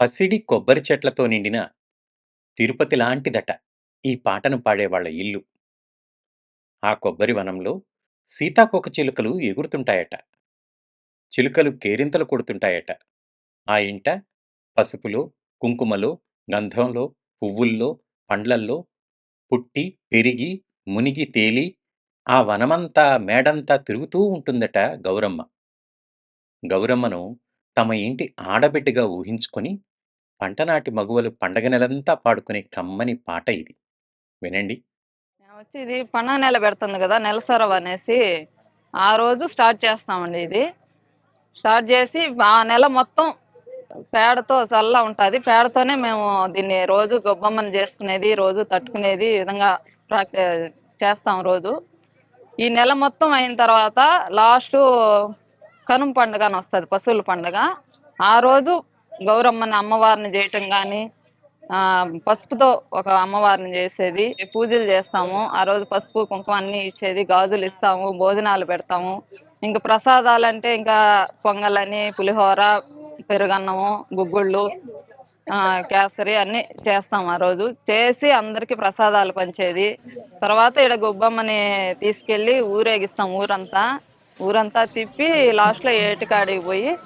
పసిడి కొబ్బరి చెట్లతో నిండిన తిరుపతి లాంటిదట ఈ పాటను పాడేవాళ్ళ ఇల్లు. ఆ కొబ్బరి వనంలో సీతాకోక చిలుకలు ఎగురుతుంటాయట. చిలుకలు కేరింతలు కొడుతుంటాయట. ఆ ఇంట పసుపులో, కుంకుమలో, గంధంలో, పువ్వుల్లో, పండ్లల్లో పుట్టి, పెరిగి, మునిగి తేలి ఆ వనమంతా మేడంతా తిరుగుతూ ఉంటుందట గౌరమ్మ. గౌరమ్మను తమ ఇంటి ఆడబిడ్డగా ఊహించుకొని పంటనాటి మగువలు పండగ నెలంతా పాడుకునే కమ్మని పాట ఇది. వినండి. వచ్చి ఇది పండగ నెల పెడుతుంది కదా నెలసరవ అనేసి ఆ రోజు స్టార్ట్ చేస్తామండి ఇది స్టార్ట్ చేసి ఆ నెల మొత్తం పేడతో చల్ల ఉంటుంది పేడతోనే మేము దీన్ని రోజు గొబ్బమ్మని చేసుకునేది రోజు తట్టుకునేది ఈ విధంగా ప్రాక్టీ చేస్తాం రోజు ఈ నెల మొత్తం అయిన తర్వాత లాస్ట్ కనుమ పండుగ అని వస్తుంది పశువుల పండుగ. ఆ రోజు గౌరమ్మని అమ్మవారిని చేయటం కానీ పసుపుతో ఒక అమ్మవారిని చేసేది పూజలు చేస్తాము. ఆ రోజు పసుపు కుంకుమ అన్ని ఇచ్చేది గాజులు ఇస్తాము భోజనాలు పెడతాము. ఇంకా ప్రసాదాలు అంటే ఇంకా పొంగలని పులిహోర పెరుగన్నము గుగ్గుళ్ళు కేసరి అన్ని చేస్తాం ఆ రోజు. చేసి అందరికి ప్రసాదాలు పంచేది. తర్వాత ఇక్కడ గొబ్బమ్మని తీసుకెళ్ళి ఊరేగిస్తాం ఊరంతా. ఊరంతా తిప్పి లాస్ట్లో ఏటికాడికి పోయి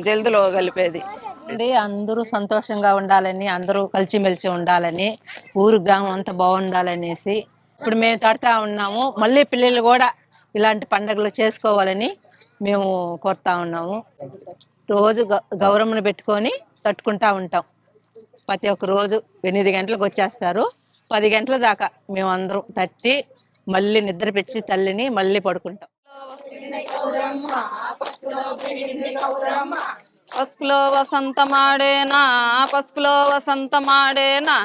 జల్దిలో కలిపేది. అండి అందరూ సంతోషంగా ఉండాలని అందరూ కలిసిమెలిసి ఉండాలని ఊరు గ్రామం అంతా బాగుండాలనేసి ఇప్పుడు మేము తడతా ఉన్నాము. మళ్ళీ పిల్లలు కూడా ఇలాంటి పండుగలు చేసుకోవాలని మేము కోరుతా ఉన్నాము. రోజు గ- గౌరమ్మను పెట్టుకొని తట్టుకుంటా ఉంటాం. ప్రతి ఒక్క రోజు ఎనిమిది గంటలకు వచ్చేస్తారు. పది గంటల దాకా మేము అందరం తట్టి మళ్ళీ నిద్రపెచ్చి తల్లిని మళ్ళీ పడుకుంటాం. పసుపులో వసంతమాడేనా? పసుపులో వసంతమాడేనా?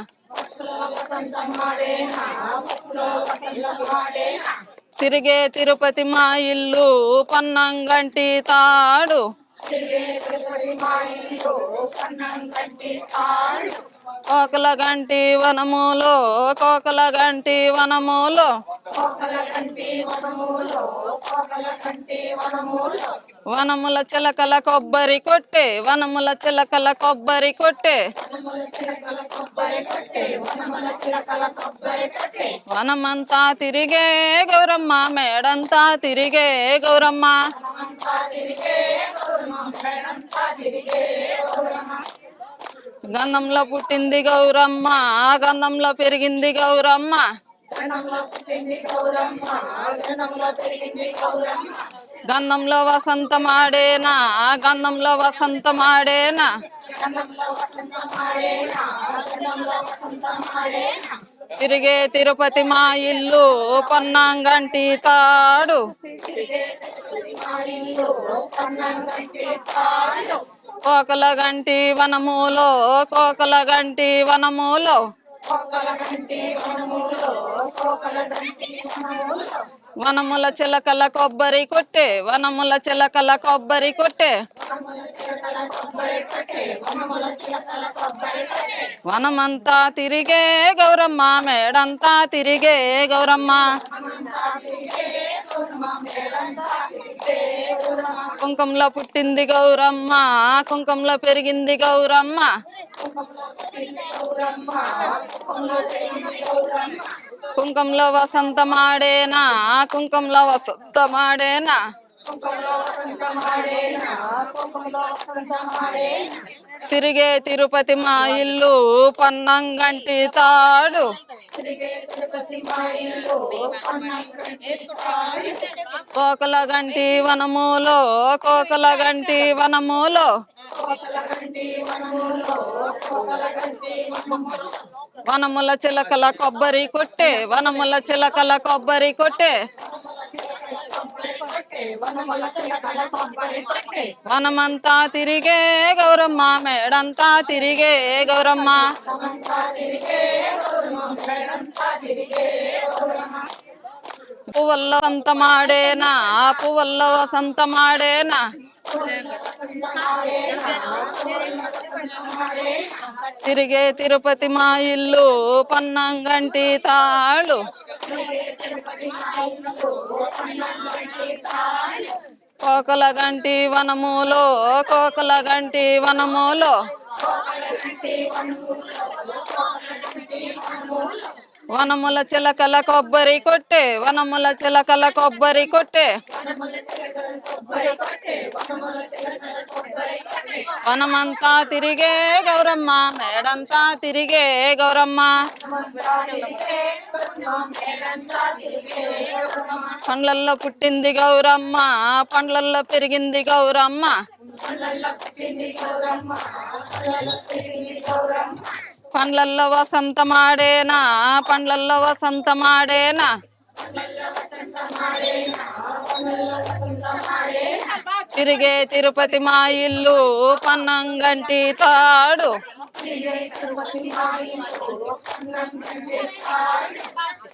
తిరిగే తిరుపతి మా ఇల్లు పన్నంగంటి తాడు. కోకల గంటి వనములో కోకల గంటి వనములో. వనముల చిలకల కొబ్బరి కొట్టే వనముల చిలకల కొబ్బరి కొట్టే. వనమంతా తిరిగే గౌరమ్మ మేడంతా తిరిగే గౌరమ్మ. గంధంలో పుట్టింది గౌరమ్మ గంధంలో పెరిగింది గౌరమ్మ. గంధంలో వసంతమాడేనా గంధంలో వసంతమాడేనా. తిరిగే తిరుపతి మా ఇల్లు పన్నాంగంటి తాడు. కోకల గంటి వనములో కోకల గంటి వనములో వనముల. వనముల చిలకల కొబ్బరి కొట్టే వనముల చిలకల కొబ్బరి కొట్టే. వనమంతా తిరిగే గౌరమ్మ మేడంతా తిరిగే గౌరమ్మ. కుంకంలో పుట్టింది గౌరమ్మ కుంకంలో పెరిగింది గౌరమ్మ. కుంకంలో వసంతమాడేనా? కుంకంలో వసంతమాడేనా? తిరిగే తిరుపతి మా ఇల్లు పన్నంగంటి తాడు. కోకల గంటి వనములో కోకల గంటి వనములో. వనముల చిలకల కొబ్బరి కొట్టే వనముల చిలకల కొబ్బరి కొట్టే. వనమంతా తిరిగే గౌరమ్మ మేడంతా తిరిగే గౌరమ్మ. పువ్వుల్లో సంతమాడేనా పువ్వుల్లో సంతమాడేనా తిరిగే తిరుపతి మా ఇల్లు పన్నంగంటి తాళు. కోకల గంటి వనములో కోకల గంటి వనములో. వనముల చిలకల కొబ్బరి కొట్టే వనముల చిలకల కొబ్బరి కొట్టే. వనమంతా తిరిగే గౌరమ్మ మేడంతా తిరిగే గౌరమ్మ. పండ్లల్లో పుట్టింది గౌరమ్మ పండ్లల్లో పెరిగింది గౌరమ్మ. పండ్లల్లో పండ్లల్లో వసంతమాడేనా? పండ్లల్లో వసంతమాడేనా? తిరిగే తిరుపతి మా ఇల్లు పన్నంగంటి తాడు.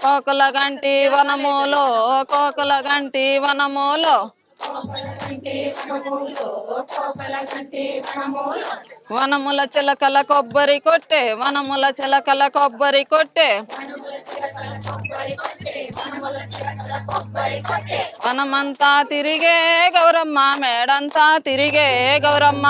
కోకుల గంటి వనములో కోకుల గంటి వనములో. వనముల చిలకల కొబ్బరి కొట్టే వనముల చిలకల కొబ్బరి కొట్టే వనమంతా తిరిగే గౌరమ్మ మేడంతా తిరిగే గౌరమ్మ